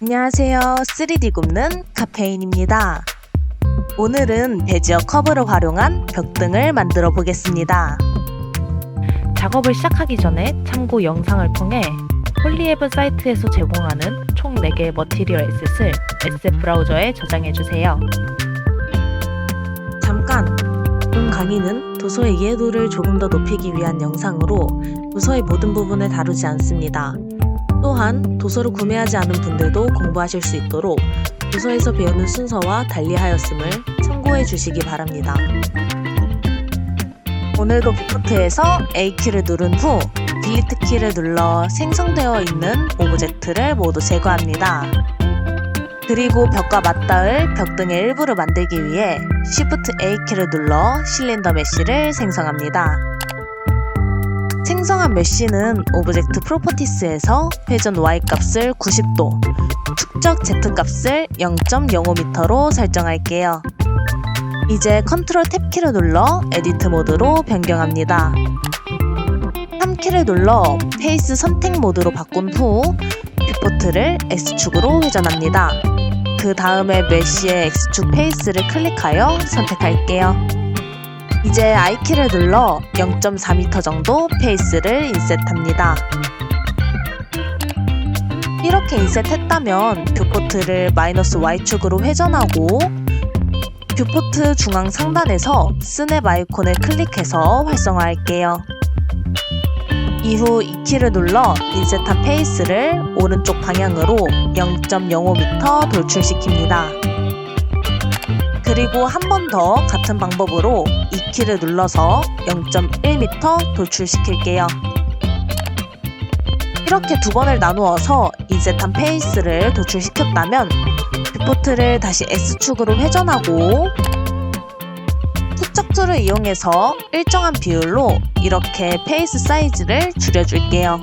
안녕하세요. 3D 굽는 카페인입니다. 오늘은 베지어 커브를 활용한 벽등을 만들어 보겠습니다. 작업을 시작하기 전에 참고 영상을 통해 홀리앱 사이트에서 제공하는 총 4개의 머티리얼 에셋을 SF 브라우저에 저장해 주세요. 잠깐! 본 강의는 도서의 이해도를 조금 더 높이기 위한 영상으로 도서의 모든 부분을 다루지 않습니다. 또한 도서를 구매하지 않은 분들도 공부하실 수 있도록 도서에서 배우는 순서와 달리하였음을 참고해 주시기 바랍니다. 오늘도 빅포트에서 A키를 누른 후 딜리트 키를 눌러 생성되어 있는 오브젝트를 모두 제거합니다. 그리고 벽과 맞닿을 벽등의 일부를 만들기 위해 Shift A키를 눌러 실린더 메쉬를 생성합니다. 생성한 메쉬는 오브젝트 프로퍼티스에서 회전 Y 값을 90도, 축적 Z 값을 0.05m로 설정할게요. 이제 컨트롤 탭 키를 눌러 에디트 모드로 변경합니다. 3키를 눌러 페이스 선택 모드로 바꾼 후 뷰포트를 X축으로 회전합니다. 그 다음에 메쉬의 X축 페이스를 클릭하여 선택할게요. 이제 I키를 눌러 0.4m 정도 페이스를 인셋합니다. 이렇게 인셋했다면 뷰포트를 마이너스 Y축으로 회전하고 뷰포트 중앙 상단에서 스냅 아이콘을 클릭해서 활성화할게요. 이후 2키를 눌러 인셋한 페이스를 오른쪽 방향으로 0.05m 돌출시킵니다. 그리고 한 번 더 같은 방법으로 2키를 눌러서 0.1m 돌출시킬게요. 이렇게 두 번을 나누어서 인셋한 페이스를 도출시켰다면 뷰포트를 다시 S축으로 회전하고 축적툴을 이용해서 일정한 비율로 이렇게 페이스 사이즈를 줄여줄게요.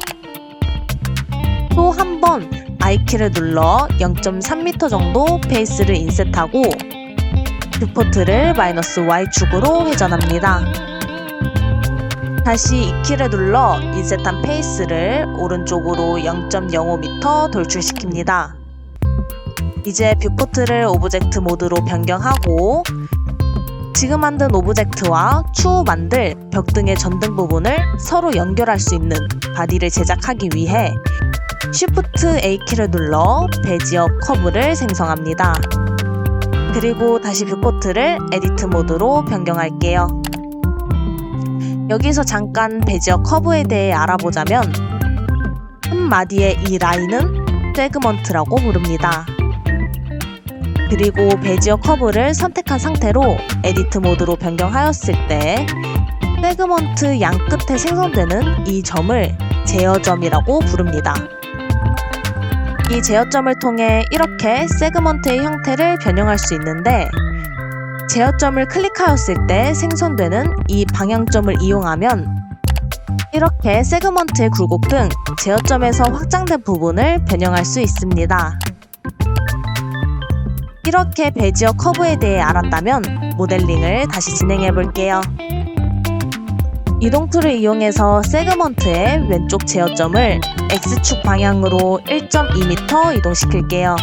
또 한 번 I키를 눌러 0.3m 정도 페이스를 인셋하고 뷰포트를 마이너스 Y축으로 회전합니다. 다시 2키를 눌러 인셋한 페이스를 오른쪽으로 0.05m 돌출시킵니다. 이제 뷰포트를 오브젝트 모드로 변경하고 지금 만든 오브젝트와 추후 만들 벽 등의 전등 부분을 서로 연결할 수 있는 바디를 제작하기 위해 Shift A키를 눌러 베지어 커브를 생성합니다. 그리고 다시 뷰포트를 에디트 모드로 변경할게요. 여기서 잠깐 베지어 커브에 대해 알아보자면 한 마디의 이 라인은 세그먼트라고 부릅니다. 그리고 베지어 커브를 선택한 상태로 에디트 모드로 변경하였을 때 세그먼트 양 끝에 생성되는 이 점을 제어점이라고 부릅니다. 이 제어점을 통해 이렇게 세그먼트의 형태를 변형할 수 있는데 제어점을 클릭하였을 때 생성되는 이 방향점을 이용하면 이렇게 세그먼트의 굴곡 등 제어점에서 확장된 부분을 변형할 수 있습니다. 이렇게 베지어 커브에 대해 알았다면 모델링을 다시 진행해 볼게요. 이동 툴을 이용해서 세그먼트의 왼쪽 제어점을 X축 방향으로 1.2m 이동시킬게요.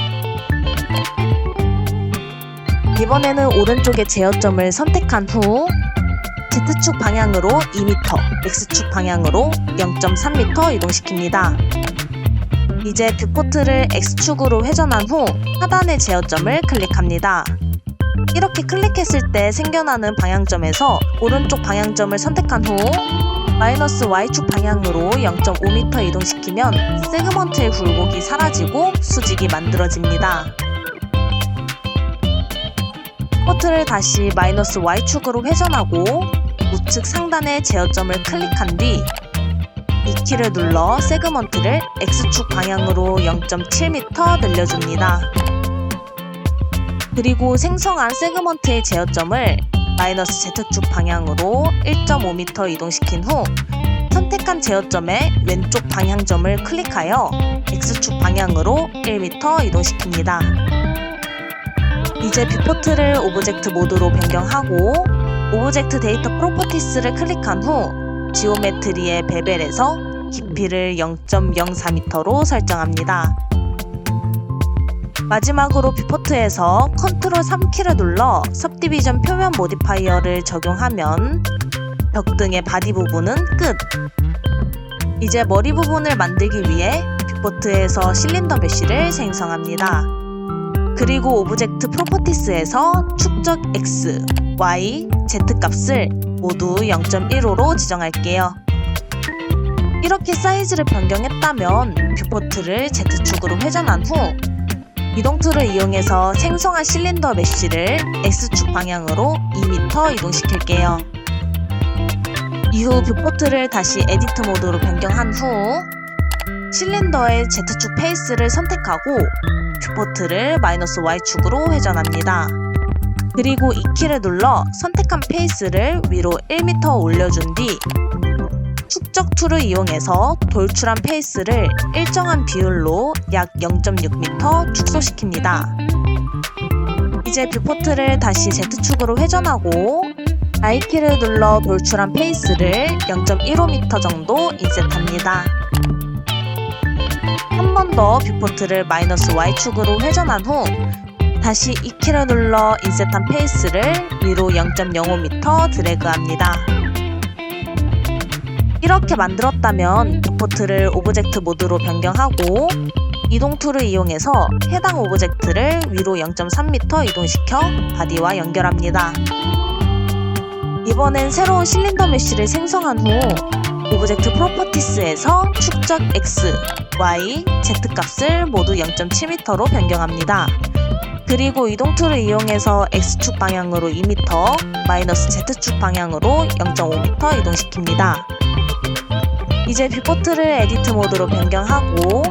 이번에는 오른쪽의 제어점을 선택한 후 Z축 방향으로 2m, X축 방향으로 0.3m 이동시킵니다. 이제 뷰포트를 X축으로 회전한 후 하단의 제어점을 클릭합니다. 이렇게 클릭했을 때 생겨나는 방향점에서 오른쪽 방향점을 선택한 후 마이너스 Y축 방향으로 0.5m 이동시키면 세그먼트의 굴곡이 사라지고 수직이 만들어집니다. 포트를 다시 마이너스 Y축으로 회전하고 우측 상단의 제어점을 클릭한 뒤 2키를 눌러 세그먼트를 X축 방향으로 0.7m 늘려줍니다. 그리고 생성한 세그먼트의 제어점을 마이너스 Z축 방향으로 1.5m 이동시킨 후 선택한 제어점의 왼쪽 방향점을 클릭하여 X축 방향으로 1m 이동시킵니다. 이제 뷰포트를 오브젝트 모드로 변경하고 오브젝트 데이터 프로퍼티스를 클릭한 후 지오메트리의 베벨에서 깊이를 0.04m로 설정합니다. 마지막으로 뷰포트에서 컨트롤 3키를 눌러 섭디비전 표면 모디파이어를 적용하면 벽 등의 바디 부분은 끝! 이제 머리 부분을 만들기 위해 뷰포트에서 실린더 메쉬를 생성합니다. 그리고 오브젝트 프로퍼티스에서 축적 X, Y, Z 값을 모두 0.15로 지정할게요. 이렇게 사이즈를 변경했다면 뷰포트를 Z축으로 회전한 후 이동 툴을 이용해서 생성한 실린더 메쉬를 X축 방향으로 2m 이동시킬게요. 이후 뷰포트를 다시 에디트 모드로 변경한 후 실린더의 Z축 페이스를 선택하고 뷰포트를 마이너스 Y축으로 회전합니다. 그리고 이 키를 눌러 선택한 페이스를 위로 1m 올려준 뒤 축적 툴을 이용해서 돌출한 페이스를 일정한 비율로 약 0.6m 축소시킵니다. 이제 뷰포트를 다시 Z축으로 회전하고 I키를 눌러 돌출한 페이스를 0.15m 정도 인셋합니다. 한 번 더 뷰포트를 마이너스 Y축으로 회전한 후 다시 이 키를 눌러 인셋한 페이스를 위로 0.05m 드래그합니다. 이렇게 만들었다면 뷰포트를 오브젝트 모드로 변경하고 이동 툴을 이용해서 해당 오브젝트를 위로 0.3m 이동시켜 바디와 연결합니다. 이번엔 새로운 실린더 메쉬를 생성한 후 오브젝트 프로퍼티스에서 축적 X, Y, Z 값을 모두 0.7m로 변경합니다. 그리고 이동 툴을 이용해서 X축 방향으로 2m, 마이너스 Z축 방향으로 0.5m 이동시킵니다. 이제 뷰포트를 에디트 모드로 변경하고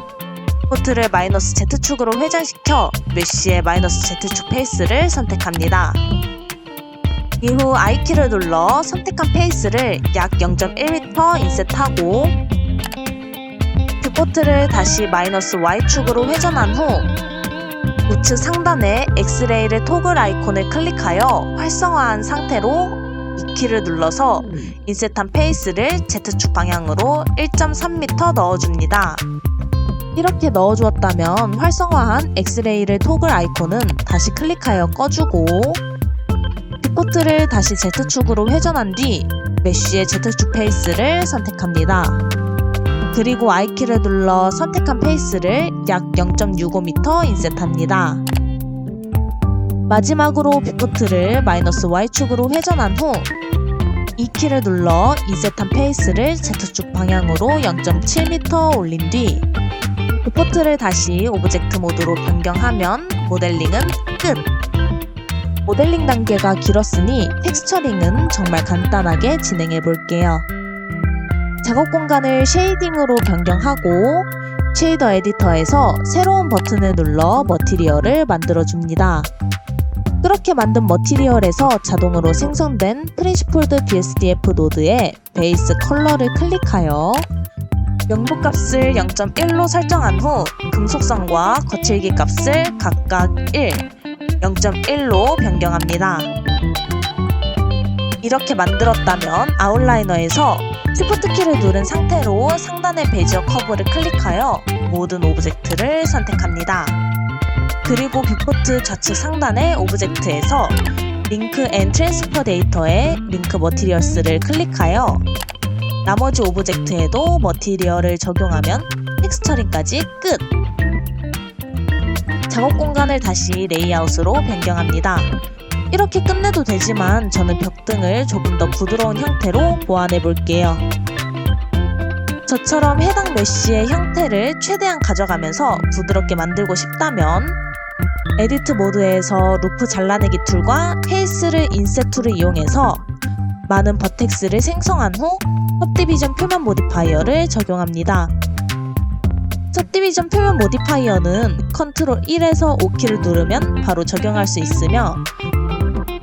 뷰포트를 마이너스 Z축으로 회전시켜 메쉬의 마이너스 Z축 페이스를 선택합니다. 이후 I키를 눌러 선택한 페이스를 약 0.1m 인셋하고 뷰포트를 다시 마이너스 Y축으로 회전한 후 우측 상단에 엑스레이를 토글 아이콘을 클릭하여 활성화한 상태로 이 키를 눌러서 인셋한 페이스를 Z축 방향으로 1.3m 넣어줍니다. 이렇게 넣어주었다면 활성화한 엑스레이를 토글 아이콘은 다시 클릭하여 꺼주고 뷰포트를 다시 Z축으로 회전한 뒤 메쉬의 Z축 페이스를 선택합니다. 그리고 I키를 눌러 선택한 페이스를 약 0.65m 인셋합니다. 마지막으로 뷰포트를 마이너스 Y축으로 회전한 후이 키를 눌러 인셋한 페이스를 Z축 방향으로 0.7m 올린 뒤 뷰포트를 다시 오브젝트 모드로 변경하면 모델링은 끝! 모델링 단계가 길었으니 텍스처링은 정말 간단하게 진행해 볼게요. 작업 공간을 쉐이딩으로 변경하고 쉐이더 에디터에서 새로운 버튼을 눌러 머티리얼을 만들어 줍니다. 그렇게 만든 머티리얼에서 자동으로 생성된 프린시폴드 BSDF 노드에 베이스 컬러를 클릭하여 명부 값을 0.1로 설정한 후 금속성과 거칠기 값을 각각 1, 0.1로 변경합니다. 이렇게 만들었다면 아웃라이너에서 시프트 키를 누른 상태로 상단의 베지어 커브를 클릭하여 모든 오브젝트를 선택합니다. 그리고 뷰포트 좌측 상단의 오브젝트에서 링크 앤 트랜스퍼 데이터에 링크 머티리얼스를 클릭하여 나머지 오브젝트에도 머티리얼을 적용하면 텍스처링까지 끝! 작업 공간을 다시 레이아웃으로 변경합니다. 이렇게 끝내도 되지만 저는 벽등을 조금 더 부드러운 형태로 보완해 볼게요. 저처럼 해당 메쉬의 형태를 최대한 가져가면서 부드럽게 만들고 싶다면 에디트 모드에서 루프 잘라내기 툴과 페이스를 인셋 툴을 이용해서 많은 버텍스를 생성한 후 섭디비전 표면 모디파이어를 적용합니다. 섭디비전 표면 모디파이어는 컨트롤 1에서 5키를 누르면 바로 적용할 수 있으며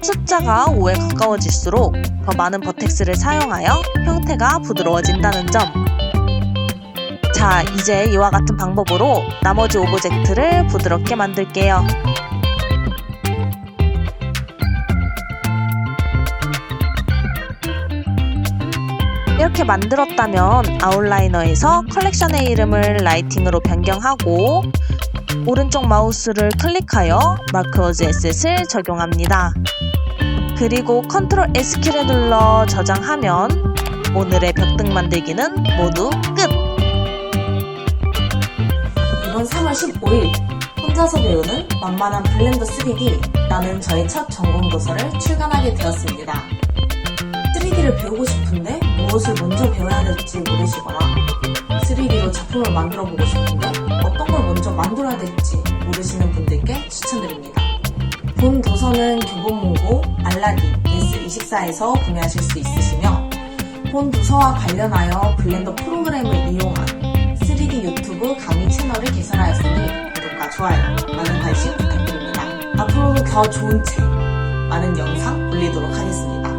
숫자가 5에 가까워질수록 더 많은 버텍스를 사용하여 형태가 부드러워진다는 점. 자, 이제 이와 같은 방법으로 나머지 오브젝트를 부드럽게 만들게요. 이렇게 만들었다면 아웃라이너에서 컬렉션의 이름을 라이팅으로 변경하고 오른쪽 마우스를 클릭하여 마크워즈 에셋을 적용합니다. 그리고 컨트롤 S키를 눌러 저장하면 오늘의 벽등 만들기는 모두 끝! 이번 3월 15일 혼자서 배우는 만만한 블렌더 3D라는 저의 첫 전공 도서를 출간하게 되었습니다. 3D를 배우고 싶은데 무엇을 먼저 배워야 될지 모르시거나 3D로 작품을 만들어 보고 싶은데 어떤 걸 먼저 만들어야 될지 모르시는 분들께 추천드립니다. 본 도서는 교보문고 알라딘 예스24에서 구매하실 수 있으시며 본 도서와 관련하여 블렌더 프로그램을 이용한 3D 유튜브 강의 채널을 개설하였으니 구독과 좋아요, 많은 관심 부탁드립니다. 앞으로도 더 좋은 책, 많은 영상 올리도록 하겠습니다.